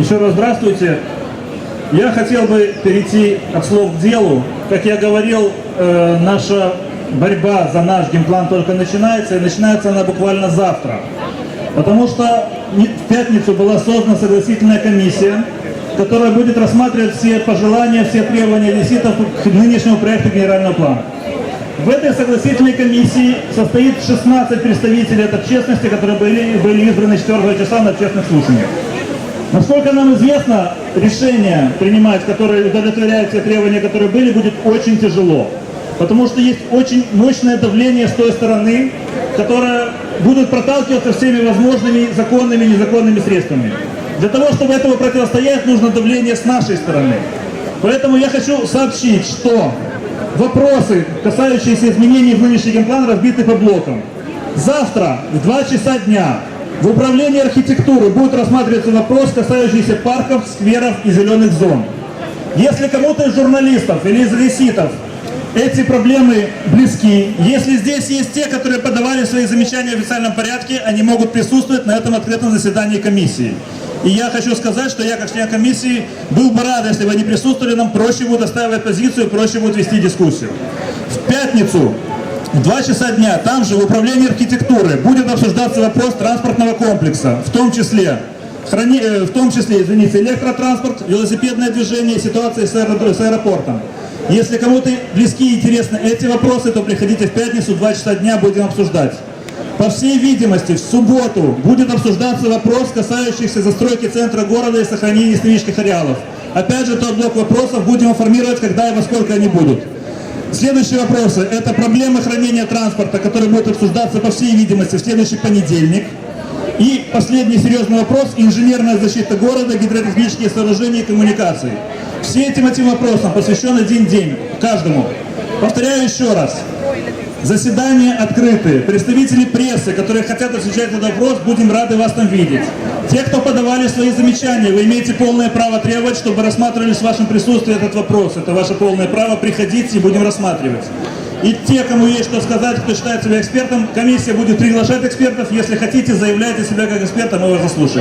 Еще раз здравствуйте. Я хотел бы перейти от слов к делу. Как я говорил, э, наша борьба за наш геймплан только начинается, и начинается она буквально завтра. Потому что в пятницу была создана согласительная комиссия, которая будет рассматривать все пожелания, все требования одесситов к нынешнему проекту генерального плана. В этой согласительной комиссии состоит 16 представителей от общественности, которые были, были избраны 4 числа на общественных слушаниях. Насколько нам известно, решение принимать, которое удовлетворяет все требования, которые были, будет очень тяжело. Потому что есть очень мощное давление с той стороны, которое будет проталкиваться всеми возможными законными и незаконными средствами. Для того, чтобы этому противостоять, нужно давление с нашей стороны. Поэтому я хочу сообщить, что вопросы, касающиеся изменений в нынешний генплан, разбиты по блокам. Завтра в 2 часа дня в управлении архитектуры будет рассматриваться вопрос, касающийся парков, скверов и зеленых зон. Если кому-то из журналистов или из визитов эти проблемы близки, если здесь есть те, которые подавали свои замечания в официальном порядке, они могут присутствовать на этом открытом заседании комиссии. И я хочу сказать, что я как член комиссии был бы рад, если бы они присутствовали, нам проще будет отстаивать позицию, проще будет вести дискуссию. В пятницу в 2 часа дня там же в управлении архитектуры будет обсуждаться вопрос транспортного комплекса, в том числе, храни- э, в том числе, извините, электротранспорт, велосипедное движение, ситуация с, аэро- с аэропортом. Если кому-то близки и интересны эти вопросы, то приходите в пятницу в 2 часа дня будем обсуждать. По всей видимости, в субботу будет обсуждаться вопрос, касающийся застройки центра города и сохранения исторических ареалов. Опять же, тот блок вопросов будем информировать, когда и во сколько они будут. Следующие вопросы – это проблемы хранения транспорта, которые будут обсуждаться, по всей видимости, в следующий понедельник. И последний серьезный вопрос – инженерная защита города, гидротехнические сооружения и коммуникации. Все этим этим вопросам посвящен один день каждому. Повторяю еще раз. Заседания открыты. Представители прессы, которые хотят отвечать на вопрос, будем рады вас там видеть. Те, кто подавали свои замечания, вы имеете полное право требовать, чтобы рассматривали в вашем присутствии этот вопрос. Это ваше полное право. Приходите и будем рассматривать. И те, кому есть что сказать, кто считает себя экспертом, комиссия будет приглашать экспертов. Если хотите, заявляйте себя как эксперта, мы вас заслушаем.